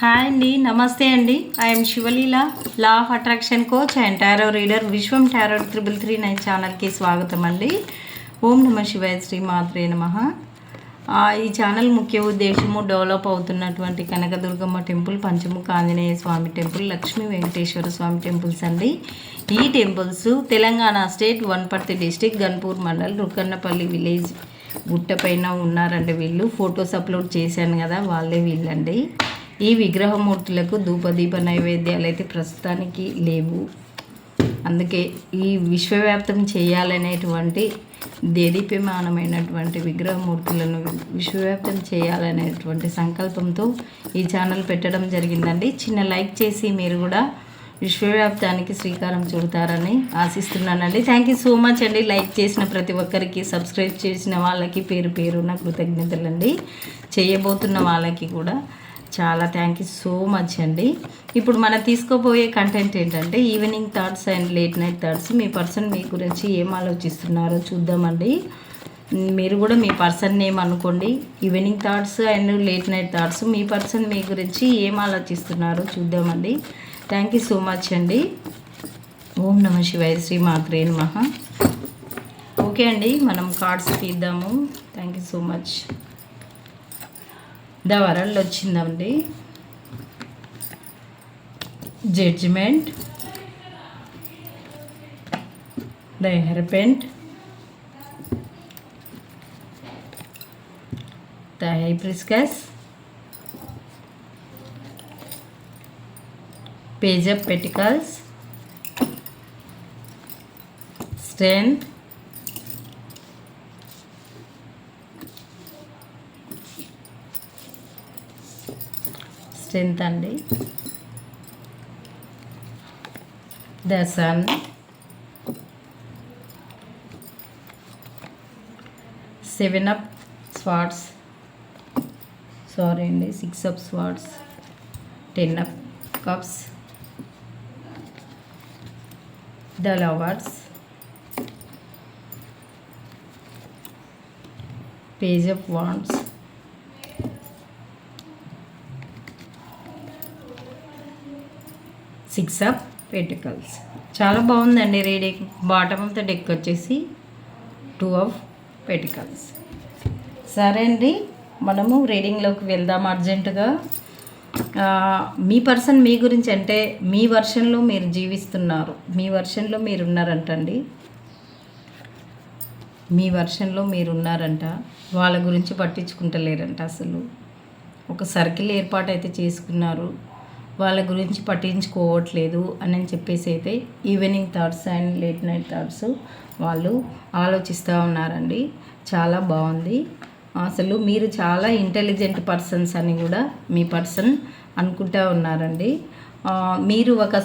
Hi అండి నమస్తే అండి. I'm Sivaleela law of attraction coach and tarot reader Vishwam tarot triple three nine ఛానల్కి స్వాగతం అండి. ఓం నమ శివాయ శ్రీ మాత్రే నమ. ఈ ఛానల్ ముఖ్య ఉద్దేశము డెవలప్ అవుతున్నటువంటి Kanakadurgamma temple Panchamukha Anjaneya Swami temple Lakshmi Venkateswara Swami temples అండి. ఈ temples Telangana state Wanaparthy district Ganpur mandal Rukannapalli village గుట్టపైన ఉన్నారండి వీళ్ళు. ఫొటోస్ అప్లోడ్ చేశాను కదా వాళ్ళే వీళ్ళండి. ఈ విగ్రహమూర్తులకు ధూపదీప నైవేద్యాలు అయితే ప్రస్తుతానికి లేవు. అందుకే ఈ విశ్వవ్యాప్తం చేయాలనేటువంటి దేదీప్యమానమైనటువంటి విగ్రహమూర్తులను విశ్వవ్యాప్తం చేయాలనేటువంటి సంకల్పంతో ఈ ఛానల్ పెట్టడం జరిగిందండి. చిన్న లైక్ చేసి మీరు కూడా విశ్వవ్యాప్తానికి శ్రీకారం చుడతారని ఆశిస్తున్నానండి. థ్యాంక్ యూ సో మచ్ అండి. లైక్ చేసిన ప్రతి ఒక్కరికి సబ్స్క్రైబ్ చేసిన వాళ్ళకి పేరు పేరున కృతజ్ఞతలండి. చేయబోతున్న వాళ్ళకి కూడా చాలా థ్యాంక్ యూ సో మచ్ అండి. ఇప్పుడు మనం తీసుకోబోయే కంటెంట్ ఏంటంటే evening thoughts and late night thoughts me person మీ గురించి ఏం ఆలోచిస్తున్నారో చూద్దామండి. మీరు కూడా మీ పర్సన్ నేమ్ అనుకోండి. Evening thoughts and late night thoughts me person మీ గురించి ఏం ఆలోచిస్తున్నారో చూద్దామండి. థ్యాంక్ యూ సో మచ్ అండి. ఓం నమ శివాయ శ్రీ మాత్రే నమ. ఓకే అండి మనం cards తీద్దాము. Thank you so much the world వచ్చిందండి. Judgement the hierophant the high priestess page of pentacles strength strength అండి? The sun seven of swords sorry అండి six of swords ten of cups the lovers page of wands six of pentacles. చాలా బాగుందండి reading bottom of the deck వచ్చేసి two of pentacles. సరే అండి మనము రీడింగ్లోకి వెళ్దాం అర్జెంటుగా. మీ పర్సన్ మీ గురించి అంటే మీ వర్షన్లో మీరు జీవిస్తున్నారు. మీ వర్షన్లో మీరు ఉన్నారంటండి మీ వర్షన్లో మీరు ఉన్నారంట వాళ్ళ గురించి పట్టించుకుంటలేరంట అసలు. ఒక సర్కిల్ ఏర్పాటు అయితే చేసుకున్నారు. వాళ్ళ గురించి పట్టించుకోవట్లేదు అని చెప్పేసి అయితే evening thoughts and late night thoughts వాళ్ళు ఆలోచిస్తూ ఉన్నారండి. చాలా బాగుంది. అసలు మీరు చాలా ఇంటెలిజెంట్ పర్సన్స్ అని కూడా మీ పర్సన్ అనుకుంటూ ఉన్నారండి. మీరు ఒక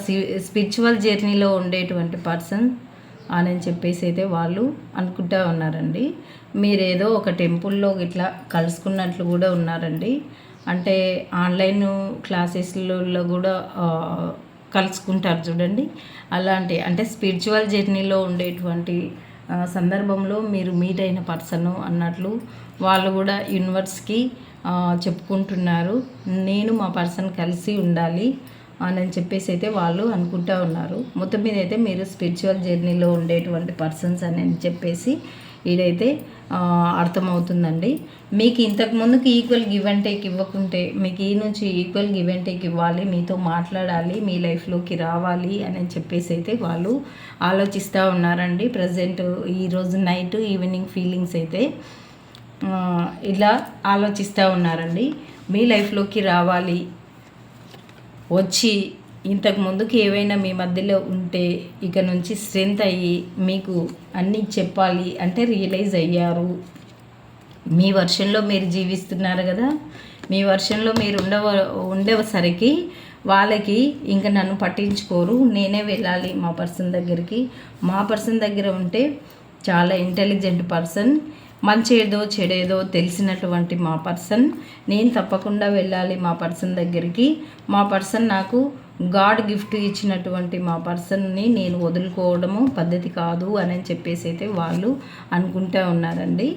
స్పిరిచువల్ జర్నీలో ఉండేటువంటి పర్సన్ అని చెప్పేసి అయితే వాళ్ళు అనుకుంటూ ఉన్నారండి. మీరేదో ఒక టెంపుల్లో ఇట్లా కలుసుకున్నట్లు కూడా ఉన్నారండి. అంటే ఆన్లైన్ క్లాసెస్లలో కూడా కలుసుకుంటారు చూడండి. అలాంటి అంటే స్పిరిచువల్ జర్నీలో ఉండేటువంటి సందర్భంలో మీరు మీట్ అయిన పర్సన్ అన్నట్లు వాళ్ళు కూడా యూనివర్స్కి చెప్పుకుంటున్నారు. నేను మా పర్సన్ కలిసి ఉండాలి అని చెప్పేసి అయితే వాళ్ళు అనుకుంటూ ఉన్నారు. మొత్తం మీద అయితే మీరు స్పిరిచువల్ జర్నీలో ఉండేటువంటి పర్సన్స్ అని చెప్పేసి ఇదైతే అర్థమవుతుందండి. మీకు ఇంతకు ముందుకు ఈక్వల్ గివ్ అండ్ టేక్ ఇవ్వకుంటే మీకు ఈ నుంచి ఈక్వల్ గివ్ అండ్ టేక్ ఇవ్వాలి మీతో మాట్లాడాలి మీ లైఫ్లోకి రావాలి అని చెప్పేసి అయితే వాళ్ళు ఆలోచిస్తూ ఉన్నారండి. ప్రజెంట్ ఈరోజు నైట్ ఈవినింగ్ ఫీలింగ్స్ అయితే ఇలా ఆలోచిస్తూ ఉన్నారండి. మీ లైఫ్లోకి రావాలి వచ్చి ఇంతకు ముందుకు ఏవైనా మీ మధ్యలో ఉంటే ఇక నుంచి స్ట్రెంత్ అయ్యి మీకు అన్నీ చెప్పాలి అంటే రియలైజ్ అయ్యారు. మీ వర్షంలో మీరు జీవిస్తున్నారు కదా? మీ వర్షంలో మీరు ఉండవ ఉండేసరికి వాళ్ళకి ఇంకా నన్ను పట్టించుకోరు. నేనే వెళ్ళాలి మా పర్సన్ దగ్గరికి. మా పర్సన్ దగ్గర ఉంటే చాలా ఇంటెలిజెంట్ పర్సన్ మంచేదో చెడేదో తెలిసినటువంటి మా పర్సన్ నేను తప్పకుండా వెళ్ళాలి మా పర్సన్ దగ్గరికి. మా పర్సన్ నాకు గాడ్ గిఫ్ట్ ఇచ్చినటువంటి మా పర్సన్ని నేను వదులుకోవడము పద్ధతి కాదు అని చెప్పేసి అయితే వాళ్ళు అనుకుంటూ ఉన్నారండి.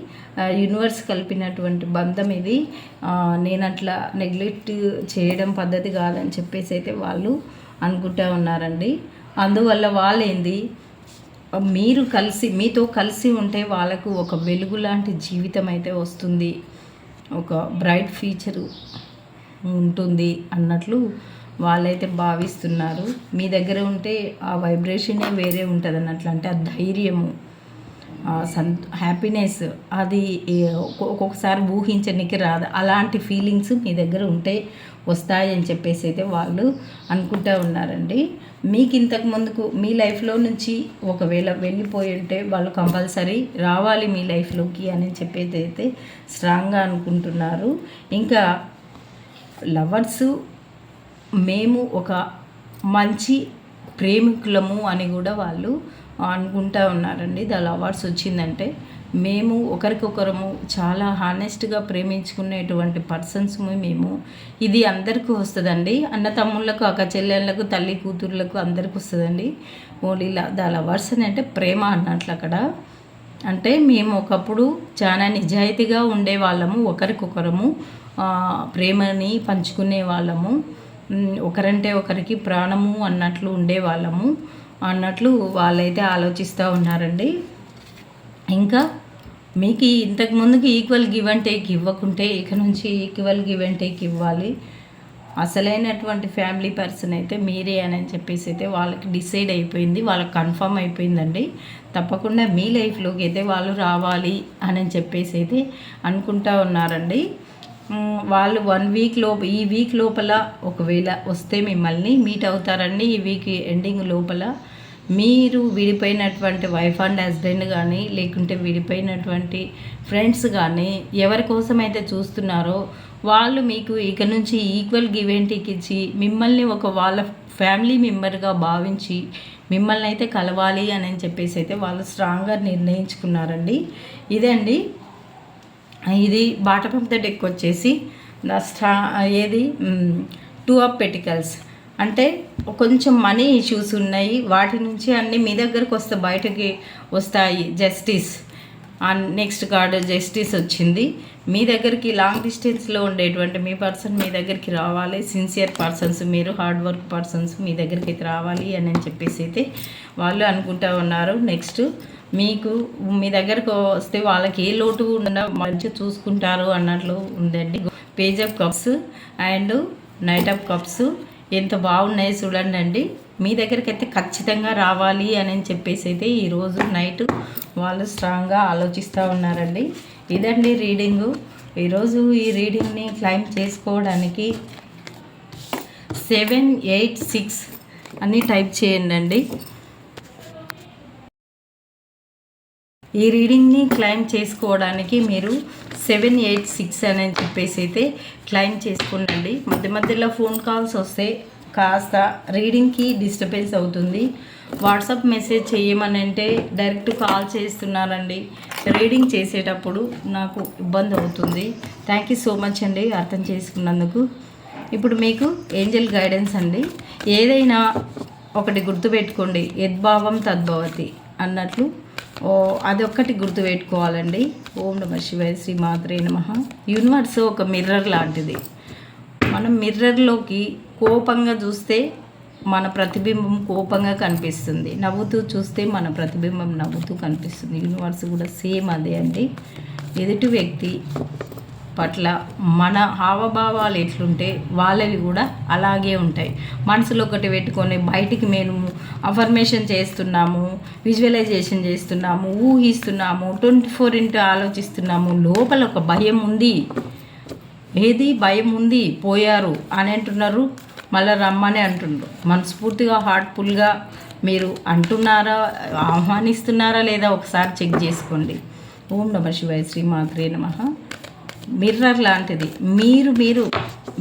యూనివర్స్ కలిపినటువంటి బంధం ఇది. నేను అట్లా నెగ్లెక్ట్ చేయడం పద్ధతి కాదని చెప్పేసి అయితే వాళ్ళు అనుకుంటూ ఉన్నారండి. అందువల్ల వాళ్ళేంది? మీరు కలిసి మీతో కలిసి ఉంటే వాళ్ళకు ఒక వెలుగు లాంటి జీవితం అయితే వస్తుంది. ఒక బ్రైట్ ఫ్యూచరు ఉంటుంది అన్నట్లు వాళ్ళైతే భావిస్తున్నారు. మీ దగ్గర ఉంటే ఆ వైబ్రేషనే వేరే ఉంటుంది అన్నట్లు అంటే ఆ ధైర్యము ఆ హ్యాపీనెస్ అది ఒక్కొక్కసారి ఊహించడానికి రాదు. అలాంటి ఫీలింగ్స్ మీ దగ్గర ఉంటే వస్తాయని చెప్పేసి అయితే వాళ్ళు అనుకుంటూ ఉన్నారండి. మీకు ఇంతకు ముందుకు మీ లైఫ్లో నుంచి ఒకవేళ వెళ్ళిపోయి ఉంటే వాళ్ళు కంపల్సరీ రావాలి మీ లైఫ్లోకి అని చెప్పేది అయితే స్ట్రాంగ్గా అనుకుంటున్నారు. ఇంకా లవర్సు మేము ఒక మంచి ప్రేమికులము అని కూడా వాళ్ళు అనుకుంటా ఉన్నారండి. ద లవర్స్ వచ్చిందంటే మేము ఒకరికొకరము చాలా హానెస్ట్గా ప్రేమించుకునేటువంటి పర్సన్స్ మేము. ఇది అందరికీ వస్తుందండి. అన్న తమ్ముళ్ళకు అక్క చెల్లెళ్ళకు తల్లి కూతుర్లకు అందరికీ వస్తుందండి. ఓన్లీ ల- ద లవర్స్ అని అంటే ప్రేమ అన్నట్లు అక్కడ. అంటే మేము ఒకప్పుడు చాలా నిజాయితీగా ఉండే వాళ్ళము ఒకరికొకరము ప్రేమని పంచుకునే వాళ్ళము. ఒకరంటే ఒకరికి ప్రాణము అన్నట్లు ఉండేవాళ్ళము. అన్నట్లు వాళ్ళైతే ఆలోచిస్తూ ఉన్నారండి. ఇంకా మీకు ఇంతకు ముందుకి ఈక్వల్ గివ్ అండ్ టేక్ ఇవ్వకుంటే ఇక నుంచి ఈక్వల్ గివ్ అండ్ టేక్ ఇవ్వాలి. అసలైనటువంటి ఫ్యామిలీ పర్సన్ అయితే మీరే అని చెప్పేసి అయితే వాళ్ళకి డిసైడ్ అయిపోయింది. వాళ్ళకి కన్ఫర్మ్ అయిపోయిందండి. తప్పకుండా మీ లైఫ్లోకి అయితే వాళ్ళు రావాలి అని చెప్పేసి అయితే అనుకుంటా ఉన్నారండి. వాళ్ళు వన్ వీక్ లోపు ఈ వీక్ లోపల ఒకవేళ వస్తే మిమ్మల్ని మీట్ అవుతారండి. ఈ వీక్ ఎండింగ్ లోపల మీరు విడిపోయినటువంటి వైఫ్ అండ్ హస్బెండ్ కానీ లేకుంటే విడిపోయినటువంటి ఫ్రెండ్స్ కానీ ఎవరి కోసం అయితే చూస్తున్నారో వాళ్ళు మీకు ఇక నుంచి ఈక్వల్ గివెంటీకి ఇచ్చి మిమ్మల్ని ఒక వాళ్ళ ఫ్యామిలీ మెంబర్గా భావించి మిమ్మల్ని అయితే కలవాలి అని చెప్పేసి అయితే వాళ్ళు స్ట్రాంగ్గా నిర్ణయించుకున్నారండి. ఇదండి ఇది బాటమ్ ఆఫ్ ద డెక్ వచ్చేసి స్టా ఏది? టూ ఆఫ్ పెటికల్స్ అంటే కొంచెం మనీ ఇష్యూస్ ఉన్నాయి వాటి నుంచి అన్నీ మీ దగ్గరకు వస్తే బయటకి వస్తాయి జస్టిస్ నెక్స్ట్ కార్డు జస్టిస్ వచ్చింది. మీ దగ్గరికి లాంగ్ డిస్టెన్స్లో ఉండేటువంటి మీ పర్సన్ మీ దగ్గరికి రావాలి. సిన్సియర్ పర్సన్స్ మీరు హార్డ్ వర్క్ పర్సన్స్ మీ దగ్గరికి అయితే రావాలి అని చెప్పేసి అయితే వాళ్ళు అనుకుంటా ఉన్నారు. నెక్స్ట్ మీకు మీ దగ్గరకు వస్తే వాళ్ళకి ఏ లోటు ఉండకుండా మంచిగా చూసుకుంటారు అన్నట్లు ఉందండి. Page of cups and knight of cups ఎంత బాగున్నాయి చూడండి అండి. మీ దగ్గరికి అయితే ఖచ్చితంగా రావాలి అని చెప్పేసి అయితే ఈరోజు నైట్ వాళ్ళు స్ట్రాంగ్గా ఆలోచిస్తూ ఉన్నారండి. ఇదండి రీడింగు ఈరోజు ఈ రీడింగ్ని క్లైమ్ చేసుకోవడానికి సెవెన్ ఎయిట్ సిక్స్ అని టైప్ చేయండి ఈ రీడింగ్ని క్లైమ్ చేసుకోవడానికి మీరు సెవెన్ ఎయిట్ సిక్స్ అని చెప్పేసి అయితే క్లైమ్ చేసుకోండి మధ్య మధ్యలో ఫోన్ కాల్స్ వస్తే కాస్త రీడింగ్కి డిస్టర్బెన్స్ అవుతుంది. వాట్సాప్ మెసేజ్ చేయమని అంటే డైరెక్ట్ కాల్ చేస్తున్నారండి. రీడింగ్ చేసేటప్పుడు నాకు ఇబ్బంది అవుతుంది. థ్యాంక్ యూ సో మచ్ అండి అర్థం చేసుకున్నందుకు. ఇప్పుడు మీకు ఏంజల్ గైడెన్స్ అండి. ఏదైనా ఒకటి గుర్తుపెట్టుకోండి. యద్భావం తద్భవతి అన్నట్లు. ఓ అదొక్కటి గుర్తుపెట్టుకోవాలండి. ఓం నమ శివాయ శ్రీ మాత్రే నమ. యూనివర్స్ ఒక మిర్రర్ లాంటిది. మనం మిర్రర్లోకి కోపంగా చూస్తే మన ప్రతిబింబం కోపంగా కనిపిస్తుంది. నవ్వుతూ చూస్తే మన ప్రతిబింబం నవ్వుతూ కనిపిస్తుంది. యూనివర్స్ కూడా సేమ్ అదే అండి. ఎదుటి వ్యక్తి పట్ల మన హావభావాలు ఎట్లుంటే వాళ్ళవి కూడా అలాగే ఉంటాయి. మనసులో ఒకటి పెట్టుకొని బయటికి మేము అఫర్మేషన్ చేస్తున్నాము విజువలైజేషన్ చేస్తున్నాము ఊహిస్తున్నాము ట్వంటీ ఫోర్ ఇంటూ ఆలోచిస్తున్నాము. లోపల ఒక భయం ఉంది. ఏది భయం ఉంది? పోయారు అని అంటున్నారు. మళ్ళీ రమ్మని అంటుండ్రు. మనస్ఫూర్తిగా హార్ట్ఫుల్గా మీరు అంటున్నారా ఆహ్వానిస్తున్నారా లేదా ఒకసారి చెక్ చేసుకోండి. ఓం నమ శివాయ శ్రీ మాత్రే నమ. మిర్రర్ లాంటిది. మీరు మీరు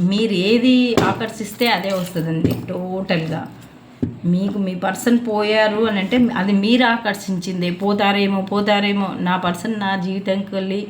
మీరు ఏది ఆకర్షిస్తే అదే వస్తుందండి టోటల్గా. మీకు మీ పర్సన్ పోయారు అని అంటే అది మీరు ఆకర్షించింది. పోతారేమో పోతారేమో నా పర్సన్ నా జీవితంకి వెళ్ళి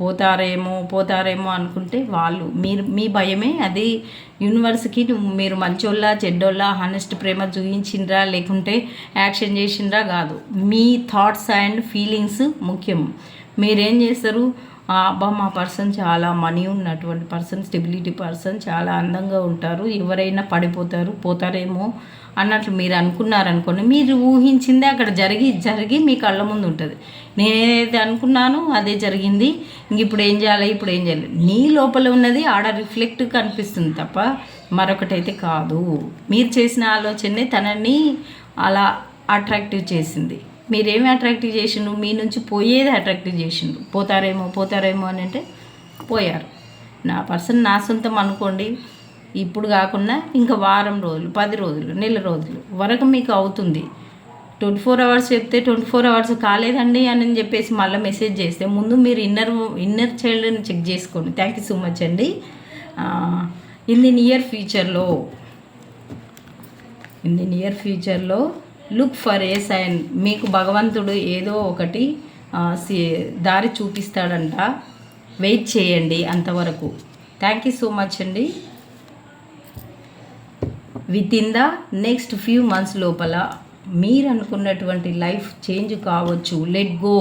పోతారేమో పోతారేమో అనుకుంటే వాళ్ళు మీరు మీ భయమే అది యూనివర్స్కి మీరు మంచోళ్ళ చెడ్డోళ్ళ హానెస్ట్ ప్రేమ చూపించిండ్రా లేకుంటే యాక్షన్ చేసిండ్రా కాదు. మీ థాట్స్ అండ్ ఫీలింగ్స్ ముఖ్యం. మీరేం చేస్తారు? "ఆ, అబ్బా మా పర్సన్ చాలా మనీ ఉన్నటువంటి పర్సన్ స్టెబిలిటీ పర్సన్ చాలా అందంగా ఉంటారు. ఎవరైనా పడిపోతారు పోతారేమో అన్నట్లు మీరు అనుకున్నారనుకోండి మీరు ఊహించిందే అక్కడ జరిగి జరిగి మీ కళ్ళ ముందు ఉంటుంది. నేనేదైతే అనుకున్నానో అదే జరిగింది. ఇంక ఇప్పుడు ఏం చేయాలి ఇప్పుడు ఏం చేయాలి? నీ లోపల ఉన్నది ఆడ రిఫ్లెక్ట్ కనిపిస్తుంది తప్ప మరొకటైతే కాదు. మీరు చేసిన ఆలోచనే తనని అలా అట్రాక్టివ్ చేసింది. మీరేమి అట్రాక్టివ్ చేసిండ్రు? మీ నుంచి పోయేది అట్రాక్టివ్ చేసిండ్రు. పోతారేమో పోతారేమో అని అంటే పోయారు. నా పర్సన్ నా సొంతం అనుకోండి. ఇప్పుడు కాకుండా ఇంకా వారం రోజులు పది రోజులు నెల రోజులు వరకు మీకు అవుతుంది. ట్వంటీ ఫోర్ అవర్స్ చెప్తే ట్వంటీ ఫోర్ అవర్స్ కాలేదండి అని చెప్పేసి మళ్ళీ మెసేజ్ చేస్తే ముందు మీరు ఇన్నర్ ఇన్నర్ చైల్డ్ని చెక్ చేసుకోండి. థ్యాంక్ యూ సో మచ్ అండి. ఇన్ ది నియర్ ఫ్యూచర్లో ఇన్ ది నియర్ ఫ్యూచర్లో లుక్ ఫర్ ఏ సైన్ మీకు భగవంతుడు ఏదో ఒకటి దారి చూపిస్తాడంట. వెయిట్ చేయండి అంతవరకు. థ్యాంక్ యూ సో మచ్ అండి. Within the next few months లోపల మీరు అనుకున్నటువంటి లైఫ్ చేంజ్ కావచ్చు లెట్ గో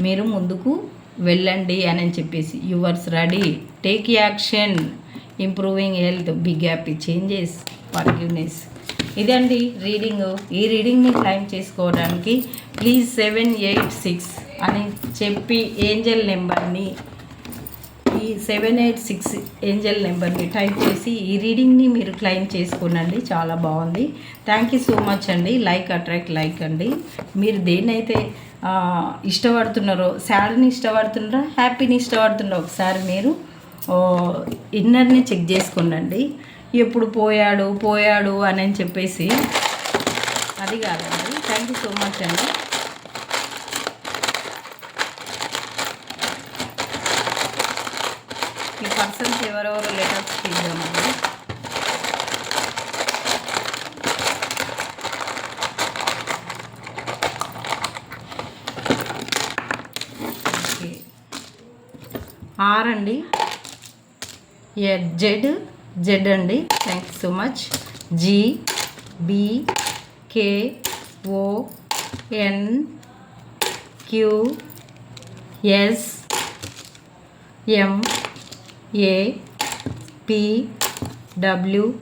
మీరు ముందుకు వెళ్ళండి అని చెప్పేసి yours ready take action improving health big happy changes forgiveness ఇదండి రీడింగ్ ఈ రీడింగ్ని క్లైమ్ చేసుకోవడానికి ప్లీజ్ సెవెన్ ఎయిట్ సిక్స్ అని చెప్పి ఏంజల్ నెంబర్ని సెవెన్ ఎయిట్ సిక్స్ ఏంజల్ నెంబర్ని టైప్ చేసి ఈ రీడింగ్ని మీరు క్లెయిమ్ చేసుకోనండి. చాలా బాగుంది. థ్యాంక్ యూ సో మచ్ అండి. లైక్ అట్రాక్ట్ లైక్ అండి. మీరు దేన్నైతే ఇష్టపడుతున్నారో సాడ్ని ఇష్టపడుతున్నారా హ్యాపీని ఇష్టపడుతున్నారో ఒకసారి మీరు ఇన్నర్ని చెక్ చేసుకోనండి. ఎప్పుడు పోయాడు పోయాడు అని అని చెప్పేసి అది కాదండి. థ్యాంక్ యూ సో మచ్ అండి. ఈ పర్సన్స్ ఎవరెవరు లెటర్స్ ఇద్దామండి ఓకే. ఆర్ అండి. జెడ్ జెడ్ అండి. Thank you so much G B K O N Q S M A W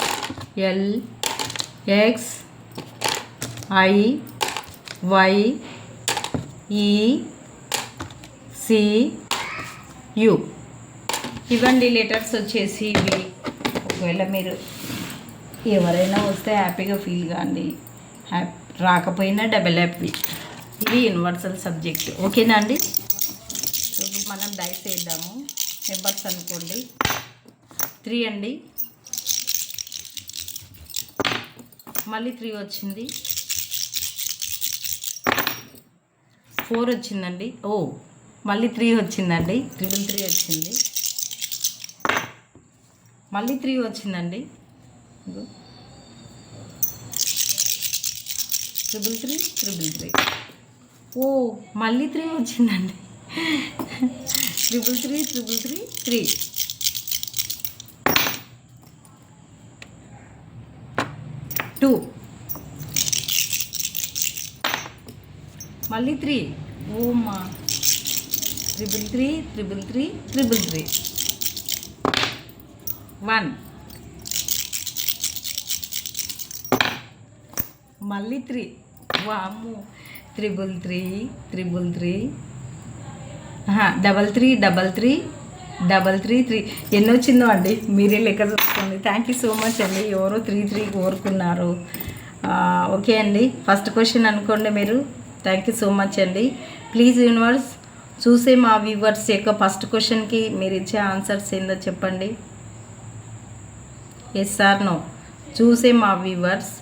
L X I Y E C U ఇవ్వండి letters వచ్చేసి ఇవి. ఒకవేళ మీరు ఎవరైనా వస్తే హ్యాపీగా ఫీల్ కాండి. హ్యాపీ రాకపోయినా డబల్ హ్యాపీ. ఇది యూనివర్సల్ సబ్జెక్ట్. ఓకేనా అండి? మనం డైస్ వేద్దాము నెంబర్స్ అనుకోండి. త్రీ అండి. మళ్ళీ త్రీ వచ్చింది. ఫోర్ వచ్చిందండి. ఓ మళ్ళీ త్రీ వచ్చిందండి. త్రిబుల్ త్రీ వచ్చింది. మళ్ళీ త్రీ వచ్చిందండి. Triple triple three triple three. ఓ మళ్ళీ త్రీ వచ్చిందండి. Triple three triple three three two మళ్ళీ three ఓమ్మా. Triple three triple three triple three one మళ్ళీ త్రీ వాము triple three triple three double three double three double three three. ఎన్ని వచ్చిందో అండి? మీరే లెక్క చూసుకోండి. థ్యాంక్ యూ సో మచ్ అండి. ఎవరో త్రీ త్రీ కోరుకున్నారు? ఓకే అండి. ఫస్ట్ క్వశ్చన్ అనుకోండి మీరు. థ్యాంక్ యూ సో మచ్ అండి. ప్లీజ్ యూనివర్స్ చూసే మా వ్యూవర్స్ యొక్క ఫస్ట్ క్వశ్చన్కి మీరు ఇచ్చే ఆన్సర్స్ ఏందో చెప్పండి. ఎస్ సార్ నో చూసే మా వ్యూవర్స్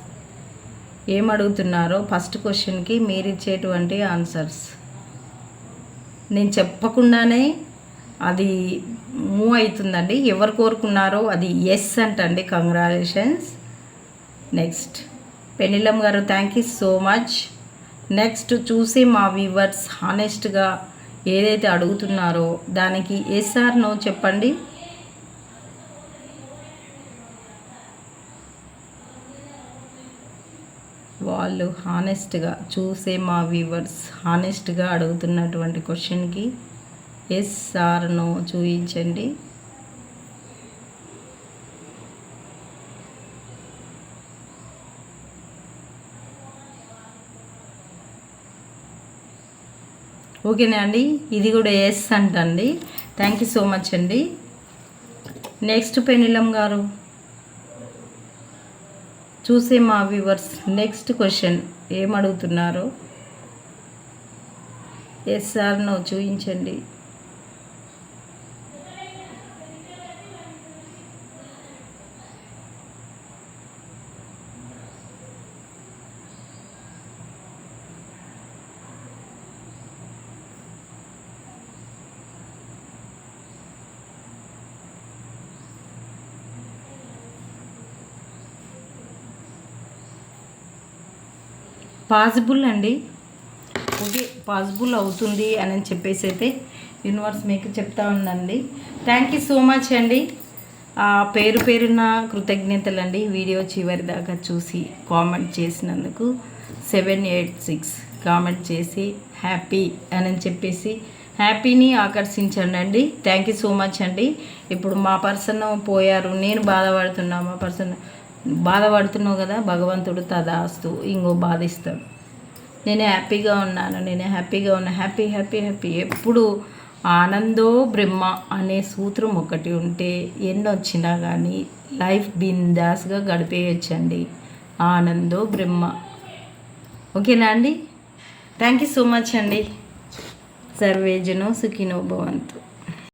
ఏం అడుగుతున్నారో ఫస్ట్ క్వశ్చన్కి మీరు ఇచ్చేటువంటి ఆన్సర్స్ నేను చెప్పకుండానే అది మూవ్ అవుతుందండి. ఎవరు కోరుకున్నారో అది ఎస్ అంటండి. కంగ్రాచులేషన్స్ నెక్స్ట్ పెనిలం గారు thank you so much next చూసి మా వ్యూవర్స్ హానెస్ట్గా ఏదైతే అడుగుతున్నారో దానికి ఎస్ ఆర్ నో చెప్పండి. వాళ్ళు హానెస్ట్గా చూసే మా వ్యూవర్స్ హానెస్ట్గా అడుగుతున్నటువంటి క్వశ్చన్కి ఎస్ ఆర్ నో చూపించండి ఓకేనా అండి? ఇది కూడా ఎస్ అంటండి. థ్యాంక్ యూ సో మచ్ అండి. నెక్స్ట్ పెనిలం గారు. చూసే మా వ్యూవర్స్ నెక్స్ట్ క్వశ్చన్ ఏమడుగుతున్నారు ఎస్ సార్ నో చూపించండి పాసిబుల్ అండి. ఓకే పాసిబుల్ అవుతుంది అని చెప్పేసి అయితే యూనివర్స్ మీకు చెప్తా ఉందండి. థ్యాంక్ యూ సో మచ్ అండి. ఆ, పేరు పేరున్న కృతజ్ఞతలండి. వీడియో చివరి దాకా చూసి కామెంట్ చేసినందుకు సెవెన్ ఎయిట్ సిక్స్ కామెంట్ చేసి హ్యాపీ అని చెప్పేసి హ్యాపీని ఆకర్షించండి అండి. థ్యాంక్ యూ సో మచ్ అండి. ఇప్పుడు మా పర్సన్ పోయారు. నేను బాధపడుతున్నా మా పర్సన్ బాధపడుతున్నావు కదా భగవంతుడు తదాస్తు ఇంకో బాధిస్తాడు నేను హ్యాపీగా ఉన్నాను నేను హ్యాపీగా ఉన్నా హ్యాపీ హ్యాపీ హ్యాపీ. ఎప్పుడు ఆనందో బ్రహ్మ అనే సూత్రం ఒకటి ఉంటే ఎన్ని వచ్చినా కానీ లైఫ్ బిందాస్గా గడిపేయచ్చండి. ఆనందో బ్రహ్మ. ఓకేనా అండి? థ్యాంక్ యూ సో మచ్ అండి. సర్వేజనో సుఖినో భవంతు.